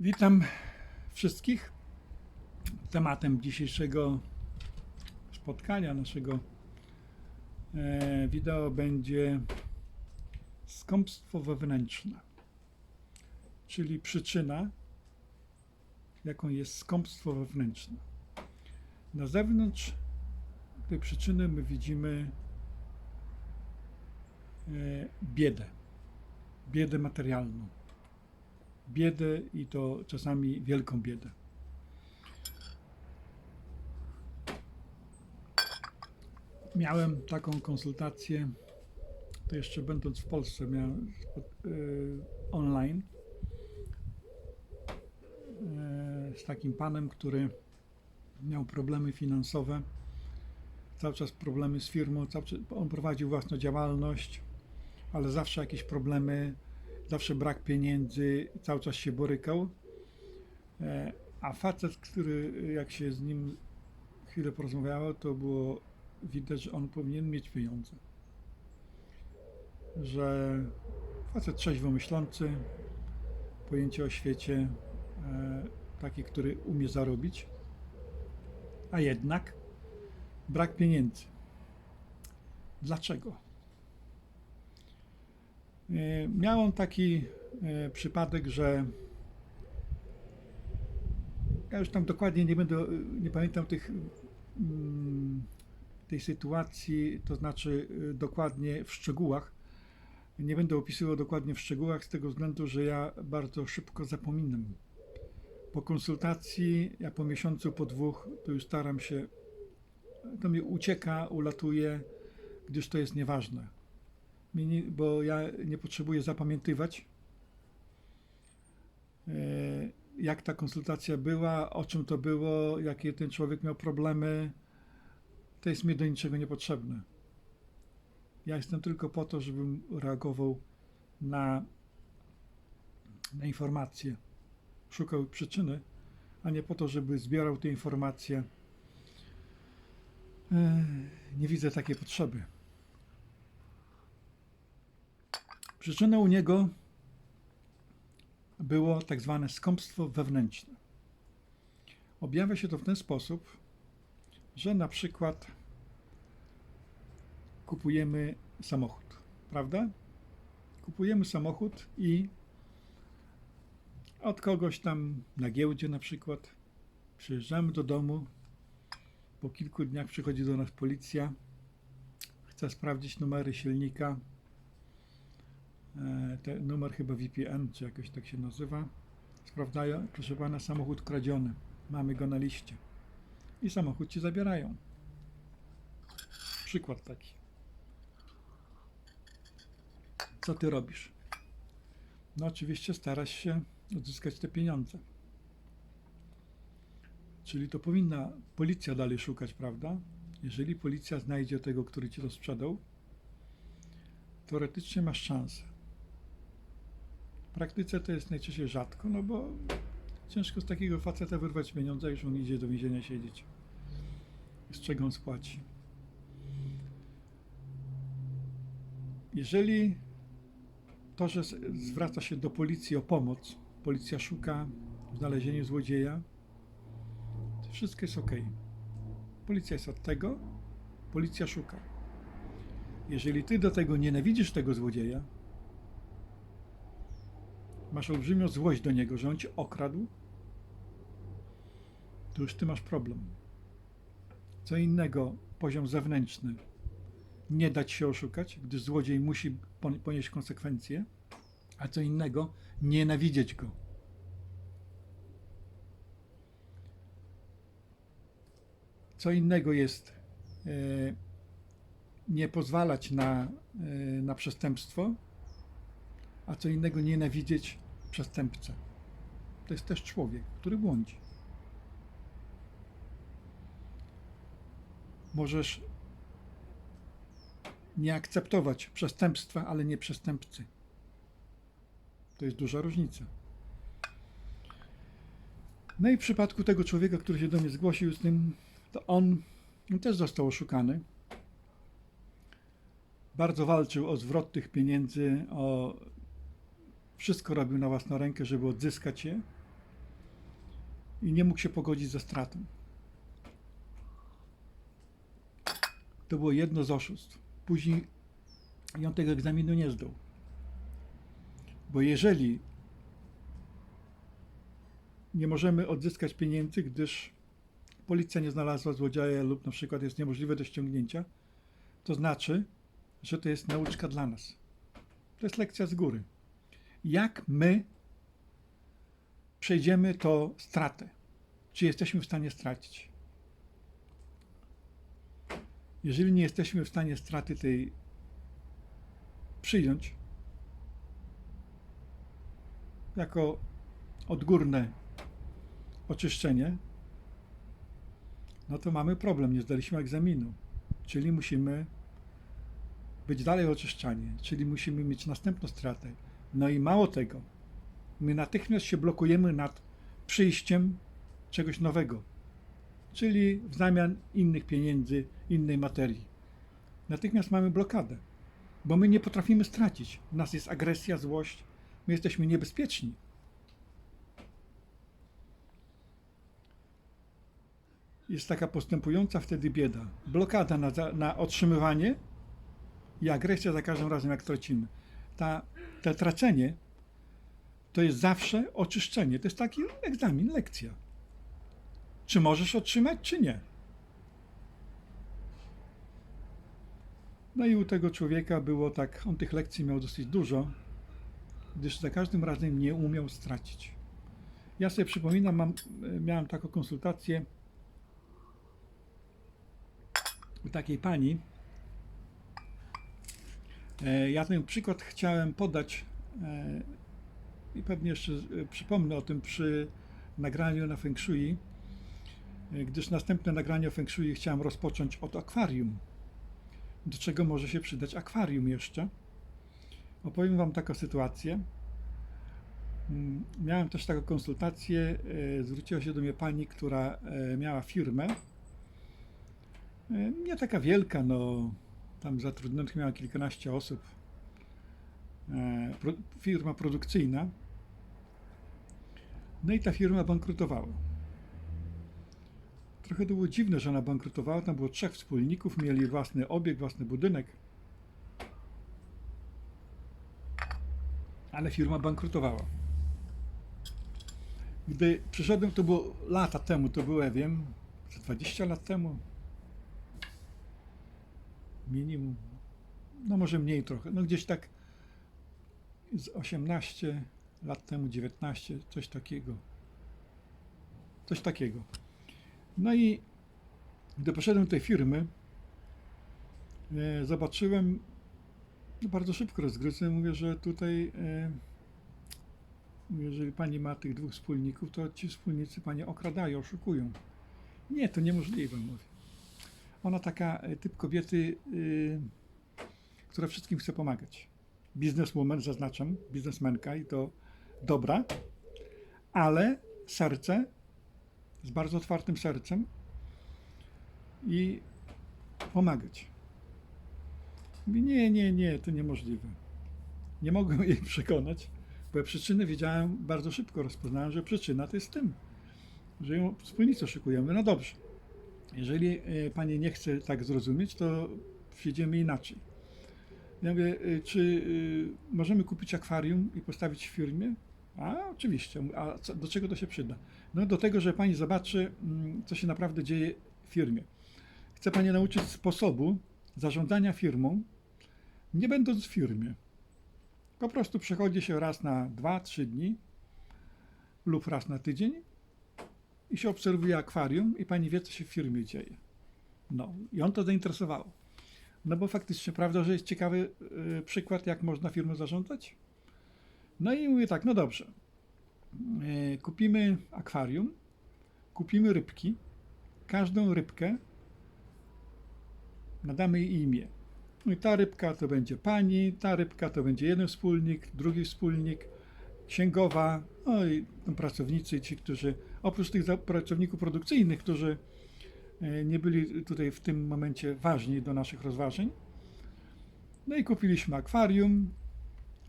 Witam wszystkich. Tematem dzisiejszego spotkania, naszego e, wideo będzie skąpstwo wewnętrzne, czyli przyczyna, jaką jest skąpstwo wewnętrzne. Na zewnątrz tej przyczyny my widzimy e, biedę, biedę materialną biedę i to czasami wielką biedę. Miałem taką konsultację, to jeszcze będąc w Polsce, miałem y, online y, z takim panem, który miał problemy finansowe, cały czas problemy z firmą, czas, on prowadził własną działalność, ale zawsze jakieś problemy zawsze brak pieniędzy, cały czas się borykał. E, A facet, który jak się z nim chwilę porozmawiało, to było widać, że on powinien mieć pieniądze. Że facet trzeźwo myślący, pojęcie o świecie, e, taki, który umie zarobić, a jednak brak pieniędzy. Dlaczego? E, Miałem taki e, przypadek, że ja już tam dokładnie nie będę, nie pamiętam tych, mm, tej sytuacji, to znaczy e, dokładnie w szczegółach. Nie będę opisywał dokładnie w szczegółach z tego względu, że ja bardzo szybko zapominam. Po konsultacji, ja po miesiącu, po dwóch, to już staram się, to mi ucieka, ulatuje, gdyż to jest nieważne bo ja nie potrzebuję zapamiętywać, e, jak ta konsultacja była, o czym to było, jakie ten człowiek miał problemy. To jest mi do niczego niepotrzebne. Ja jestem tylko po to, żebym reagował na, na informacje, szukał przyczyny, a nie po to, żeby zbierał te informacje. E, Nie widzę takiej potrzeby. Przyczyną u niego było tak zwane skąpstwo wewnętrzne. Objawia się to w ten sposób, że na przykład kupujemy samochód, prawda? Kupujemy samochód i od kogoś tam na giełdzie na przykład przyjeżdżamy do domu. Po kilku dniach przychodzi do nas policja, chce sprawdzić numery silnika, te, numer chyba VPN, czy jakoś tak się nazywa. Sprawdzają, proszę pana, samochód kradziony. Mamy go na liście. I samochód ci zabierają. Przykład taki. Co ty robisz? No oczywiście starasz się odzyskać te pieniądze. Czyli to powinna policja dalej szukać, prawda? Jeżeli policja znajdzie tego, który ci to sprzedał, teoretycznie masz szansę. Praktyce to jest najczęściej rzadko, no bo ciężko z takiego faceta wyrwać pieniądze, już on idzie do więzienia siedzieć. Z czego on spłaci. Jeżeli to, że zwraca się do policji o pomoc, policja szuka w znalezieniu złodzieja, to wszystko jest ok. Policja jest od tego, policja szuka. Jeżeli ty do tego nienawidzisz tego złodzieja, masz olbrzymią złość do niego, że on cię okradł, to już ty masz problem. Co innego poziom zewnętrzny nie dać się oszukać, gdyż złodziej musi pon- ponieść konsekwencje, a co innego nienawidzieć go. Co innego jest e, nie pozwalać na, e, na przestępstwo, a co innego nienawidzieć przestępcę. To jest też człowiek, który błądzi. Możesz nie akceptować przestępstwa, ale nie przestępcy. To jest duża różnica. No i w przypadku tego człowieka, który się do mnie zgłosił z tym, to on, też został oszukany. Bardzo walczył o zwrot tych pieniędzy, o wszystko robił na własną rękę, żeby odzyskać je. i nie mógł się pogodzić ze stratą. To było jedno z oszustw. Później i on tego egzaminu nie zdał. Bo jeżeli nie możemy odzyskać pieniędzy, gdyż policja nie znalazła złodziaja lub na przykład jest niemożliwe do ściągnięcia, to znaczy, że to jest nauczka dla nas. To jest lekcja z góry. Jak my przejdziemy to stratę? Czy jesteśmy w stanie stracić? Jeżeli nie jesteśmy w stanie straty tej przyjąć jako odgórne oczyszczenie, no to mamy problem, nie zdaliśmy egzaminu. Czyli musimy być dalej oczyszczani, czyli musimy mieć następną stratę. No i mało tego, my natychmiast się blokujemy nad przyjściem czegoś nowego, czyli w zamian innych pieniędzy, innej materii. Natychmiast mamy blokadę, bo my nie potrafimy stracić. W nas jest agresja, złość, my jesteśmy niebezpieczni. Jest taka postępująca wtedy bieda. Blokada na, na otrzymywanie i agresja za każdym razem, jak tracimy. Ta, to tracenie to jest zawsze oczyszczenie. To jest taki egzamin, lekcja. Czy możesz otrzymać, czy nie. No i u tego człowieka było tak, on tych lekcji miał dosyć dużo, gdyż za każdym razem nie umiał stracić. Ja sobie przypominam, mam, miałem taką konsultację u takiej pani. E, Ja ten przykład chciałem podać e, i pewnie jeszcze e, przypomnę o tym przy nagraniu na Feng Shui, gdyż następne nagranie o Feng Shui chciałem rozpocząć od akwarium. Do czego może się przydać akwarium jeszcze? Opowiem Wam taką sytuację. Mm, Miałem też taką konsultację. Zwróciła się do mnie pani, która miała firmę. Nie taka wielka, no tam zatrudnionych miała kilkanaście osób. E, firma produkcyjna. No i ta firma bankrutowała. Trochę to było dziwne, że ona bankrutowała. Tam było trzech wspólników, mieli własny obieg, własny budynek. Ale firma bankrutowała. Gdy przyszedłem, to było lata temu, to było, ja wiem, ze 20 lat temu. Minimum. No może mniej trochę. No gdzieś tak z 18 lat temu, 19, coś takiego. Coś takiego. No i gdy poszedłem do tej firmy, e, zobaczyłem, no bardzo szybko rozgryzłem, mówię, że tutaj, e, jeżeli pani ma tych dwóch wspólników, to ci wspólnicy pani okradają, oszukują. Nie, to niemożliwe, mówię. Ona taka e, typ kobiety, y, która wszystkim chce pomagać. Bizneswoman, zaznaczam, biznesmenka i to dobra, ale serce z bardzo otwartym sercem i pomagać. Mówi, nie, nie, nie, to niemożliwe. Nie mogłem jej przekonać, bo ja przyczynę wiedziałem bardzo szybko, rozpoznałem, że przyczyna to jest tym, że ją wspólnicę szykujemy. No dobrze, jeżeli e, pani nie chce tak zrozumieć, to przyjdziemy inaczej. Ja mówię, e, czy e, możemy kupić akwarium i postawić w firmie? A oczywiście. A co, do czego to się przyda? No do tego, że pani zobaczy, mm, co się naprawdę dzieje w firmie. Chcę pani nauczyć sposobu zarządzania firmą, nie będąc w firmie. Po prostu przechodzi się raz na 2-3 dni lub raz na tydzień i się obserwuje akwarium i pani wie, co się w firmie dzieje. No i on to zainteresowało. No bo faktycznie, prawda, że jest ciekawy y, przykład, jak można firmą zarządzać? No i mówię tak, no dobrze. Y, kupimy akwarium, kupimy rybki, każdą rybkę nadamy jej imię. No i ta rybka to będzie pani, ta rybka to będzie jeden wspólnik, drugi wspólnik, księgowa, no i pracownicy, ci, którzy oprócz tych pracowników produkcyjnych, którzy e, nie byli tutaj w tym momencie ważni do naszych rozważań. No i kupiliśmy akwarium,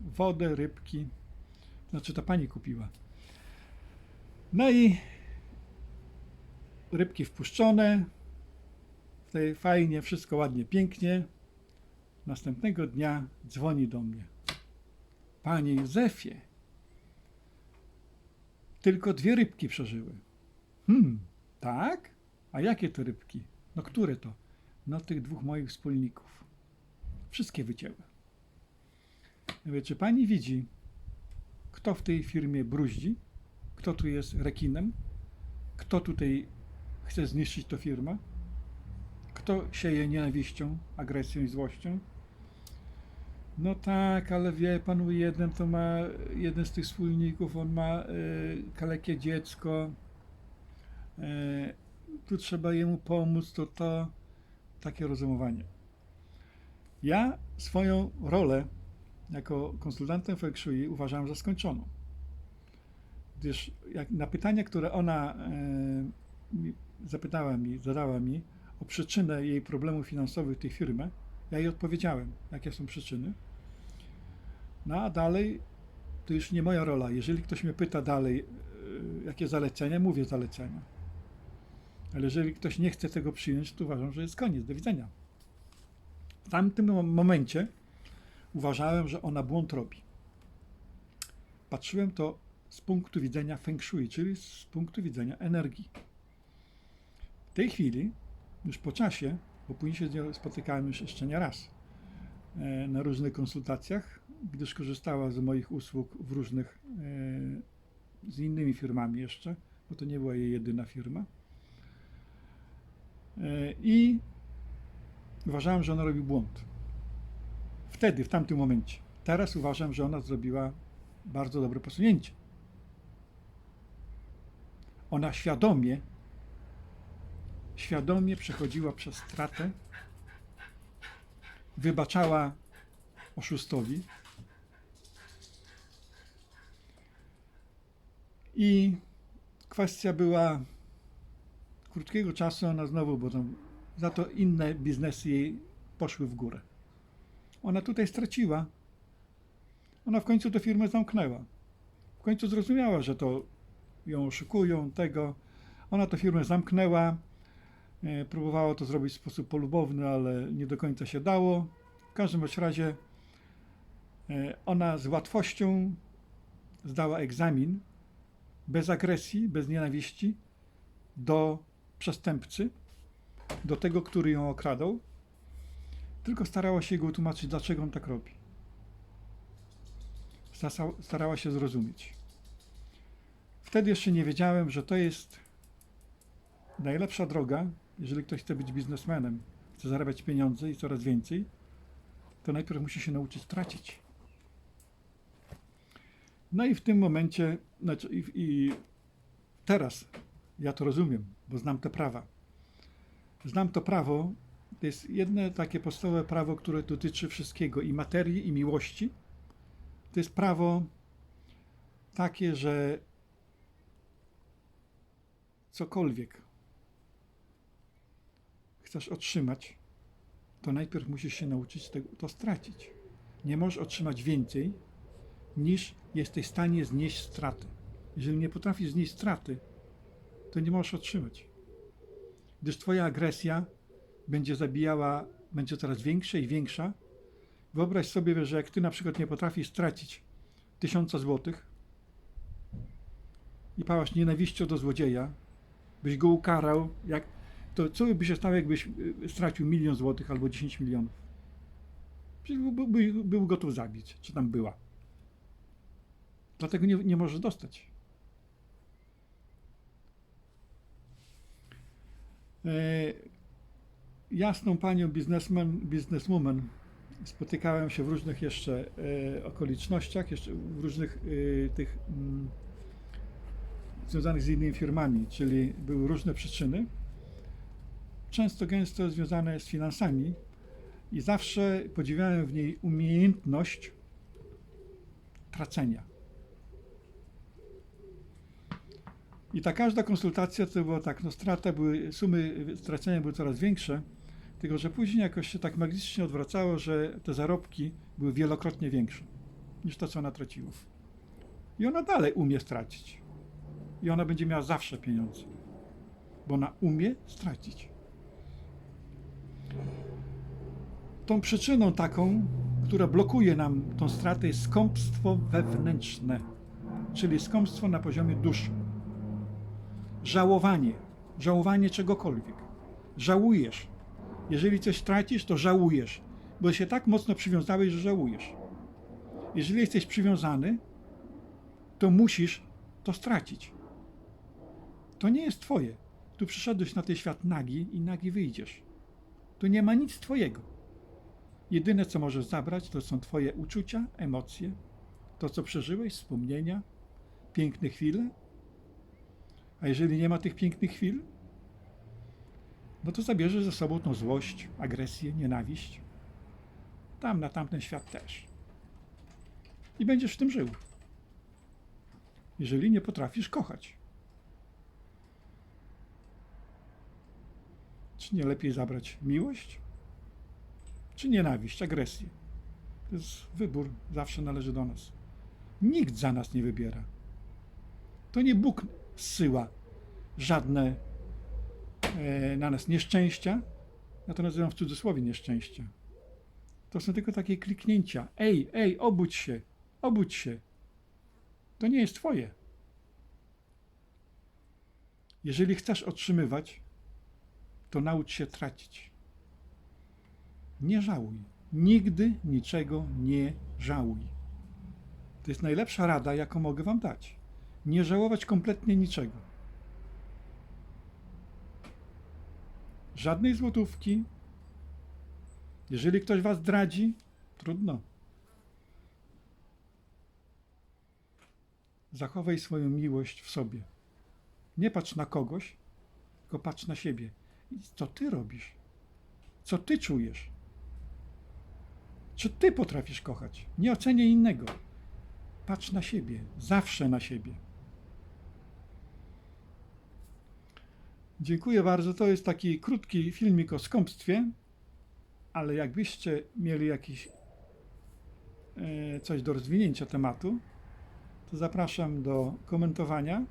wodę, rybki. Znaczy to pani kupiła. No i rybki wpuszczone. Tutaj fajnie, wszystko ładnie, pięknie. Następnego dnia dzwoni do mnie. Panie Józefie, tylko dwie rybki przeżyły. Hmm, tak? A jakie to rybki? No które to? No tych dwóch moich wspólników. Wszystkie wycięły. Ja mówię, czy pani widzi, kto w tej firmie bruździ? Kto tu jest rekinem? Kto tutaj chce zniszczyć tę firmę? Kto sieje nienawiścią, agresją i złością? No tak, ale wie pan, jeden to ma, jeden z tych wspólników, on ma y, kalekie dziecko, y, tu trzeba jemu pomóc, to to, takie rozumowanie. Ja swoją rolę jako konsultantem Feng Shui uważam za skończoną. Gdyż jak na pytania, które ona mi- zapytała mi, zadała mi o przyczynę jej problemów finansowych tej firmie, ja jej odpowiedziałem, jakie są przyczyny. No a dalej to już nie moja rola. Jeżeli ktoś mnie pyta dalej, e, jakie zalecenia, mówię zalecenia. Ale jeżeli ktoś nie chce tego przyjąć, to uważam, że jest koniec. Do widzenia. W tamtym mom- momencie uważałem, że ona błąd robi. Patrzyłem to z punktu widzenia feng shui, czyli z punktu widzenia energii. W tej chwili, już po czasie, bo później się spotykałem już jeszcze nie raz e, na różnych konsultacjach, gdyż korzystała z moich usług w różnych, e, z innymi firmami jeszcze, bo to nie była jej jedyna firma. E, I uważałem, że ona robi błąd. Wtedy, w tamtym momencie. Teraz uważam, że ona zrobiła bardzo dobre posunięcie. Ona świadomie, świadomie przechodziła przez stratę, wybaczała oszustowi i kwestia była krótkiego czasu, ona znowu, bo tam za to inne biznesy jej poszły w górę. Ona tutaj straciła. Ona w końcu tę firmę zamknęła. W końcu zrozumiała, że to ją oszukują, tego. Ona tę firmę zamknęła. E, Próbowała to zrobić w sposób polubowny, ale nie do końca się dało. W każdym razie e, ona z łatwością zdała egzamin bez agresji, bez nienawiści do przestępcy, do tego, który ją okradał, tylko starała się go utłumaczyć, dlaczego on tak robi. Starała się zrozumieć. Wtedy jeszcze nie wiedziałem, że to jest najlepsza droga, jeżeli ktoś chce być biznesmenem, chce zarabiać pieniądze i coraz więcej, to najpierw musi się nauczyć tracić. No i w tym momencie, znaczy i, i teraz ja to rozumiem, bo znam te prawa. Znam to prawo, to jest jedno takie podstawowe prawo, które dotyczy wszystkiego i materii, i miłości. To jest prawo takie, że cokolwiek chcesz otrzymać, to najpierw musisz się nauczyć tego, to stracić. Nie możesz otrzymać więcej, niż jesteś w stanie znieść straty. Jeżeli nie potrafisz znieść straty, to nie możesz otrzymać. Gdyż twoja agresja będzie zabijała, będzie coraz większa i większa. Wyobraź sobie, że jak ty na przykład nie potrafisz stracić tysiąca złotych i pałasz nienawiścią do złodzieja, byś go ukarał, jak, to co by się stało, jakbyś y, stracił milion złotych albo 10 milionów? Przecież był, był, był gotów zabić, czy tam była. Dlatego nie, nie możesz dostać. E, jasną panią biznesmen, bizneswoman spotykałem się w różnych jeszcze e, okolicznościach, jeszcze w różnych e, tych mm, związanych z innymi firmami, czyli były różne przyczyny, często gęsto związane z finansami i zawsze podziwiałem w niej umiejętność tracenia. I ta każda konsultacja to było tak, no strata były, sumy stracenia były coraz większe, tylko że później jakoś się tak magicznie odwracało, że te zarobki były wielokrotnie większe niż to, co ona traciła. I ona dalej umie stracić. I ona będzie miała zawsze pieniądze. bo ona umie stracić. Tą przyczyną taką, która blokuje nam tą stratę, jest skąpstwo wewnętrzne, czyli skąpstwo na poziomie duszy. Żałowanie, żałowanie czegokolwiek. Żałujesz. Jeżeli coś tracisz, to żałujesz, bo się tak mocno przywiązałeś, że żałujesz. Jeżeli jesteś przywiązany, to musisz to stracić. To nie jest twoje. Tu przyszedłeś na ten świat nagi i nagi wyjdziesz. Tu nie ma nic twojego. Jedyne, co możesz zabrać, to są twoje uczucia, emocje, to, co przeżyłeś, wspomnienia, piękne chwile. A jeżeli nie ma tych pięknych chwil, no to zabierzesz ze sobą tą złość, agresję, nienawiść. Tam, na tamten świat też. I będziesz w tym żył. Jeżeli nie potrafisz kochać. Czy nie lepiej zabrać miłość? Czy nienawiść, agresję? To jest wybór, zawsze należy do nas. Nikt za nas nie wybiera. To nie Bóg zsyła żadne e, na nas nieszczęścia. Ja to nazywam w cudzysłowie nieszczęścia. To są tylko takie kliknięcia. Ej, ej, obudź się, obudź się. To nie jest Twoje. Jeżeli chcesz otrzymywać, to naucz się tracić. Nie żałuj. Nigdy niczego nie żałuj. To jest najlepsza rada, jaką mogę Wam dać. Nie żałować kompletnie niczego. Żadnej złotówki. Jeżeli ktoś Was zdradzi, trudno. Zachowaj swoją miłość w sobie. Nie patrz na kogoś, tylko patrz na siebie. I Co ty robisz? Co ty czujesz? Czy ty potrafisz kochać? Nie oceniaj innego. Patrz na siebie, zawsze na siebie. Dziękuję bardzo. To jest taki krótki filmik o skąpstwie, ale jakbyście mieli jakiś e, coś do rozwinięcia tematu, to zapraszam do komentowania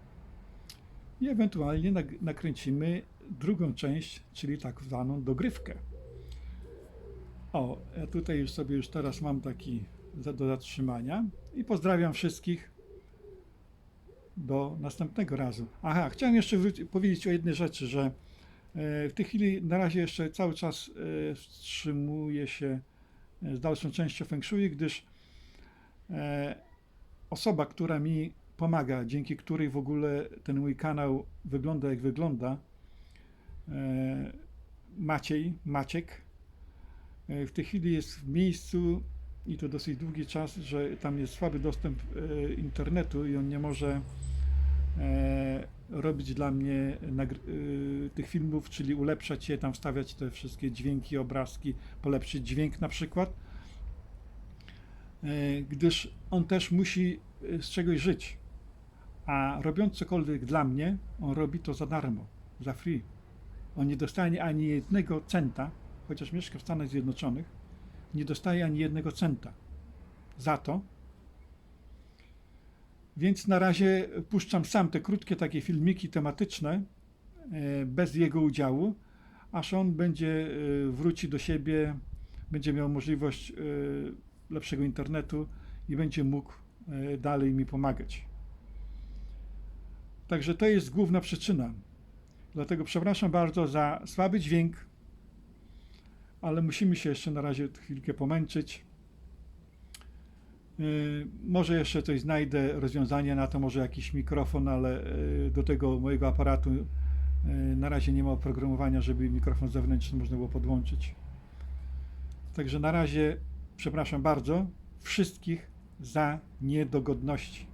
i ewentualnie nakręcimy drugą część, czyli tak zwaną dogrywkę. O, ja tutaj już sobie już teraz mam taki do zatrzymania i pozdrawiam wszystkich do następnego razu. Aha, chciałem jeszcze powiedzieć o jednej rzeczy, że e, w tej chwili na razie jeszcze cały czas e, wstrzymuję się e, z dalszą częścią Feng Shui, gdyż osoba, która mi pomaga, dzięki której w ogóle ten mój kanał wygląda jak wygląda, Maciej, Maciek, w tej chwili jest w miejscu i to dosyć długi czas, że tam jest słaby dostęp internetu i on nie może robić dla mnie nagr- e, tych filmów, czyli ulepszać je, tam wstawiać te wszystkie dźwięki, obrazki, polepszyć dźwięk na przykład, e, gdyż on też musi e, z czegoś żyć. A robiąc cokolwiek dla mnie, on robi to za darmo, za free. On nie dostanie ani jednego centa, chociaż mieszka w Stanach Zjednoczonych, nie dostaje ani jednego centa za to. Więc na razie puszczam sam te krótkie takie filmiki tematyczne, e, bez jego udziału, aż on będzie e, wróci do siebie, będzie miał możliwość e, lepszego internetu i będzie mógł dalej mi pomagać. Także to jest główna przyczyna. Dlatego przepraszam bardzo za słaby dźwięk, ale musimy się jeszcze na razie chwilkę pomęczyć. Yy, Może jeszcze coś znajdę, rozwiązanie na to, może jakiś mikrofon, ale yy, do tego mojego aparatu yy, na razie nie ma oprogramowania, żeby mikrofon zewnętrzny można było podłączyć. Także na razie przepraszam bardzo wszystkich za niedogodności.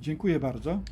Dziękuję bardzo.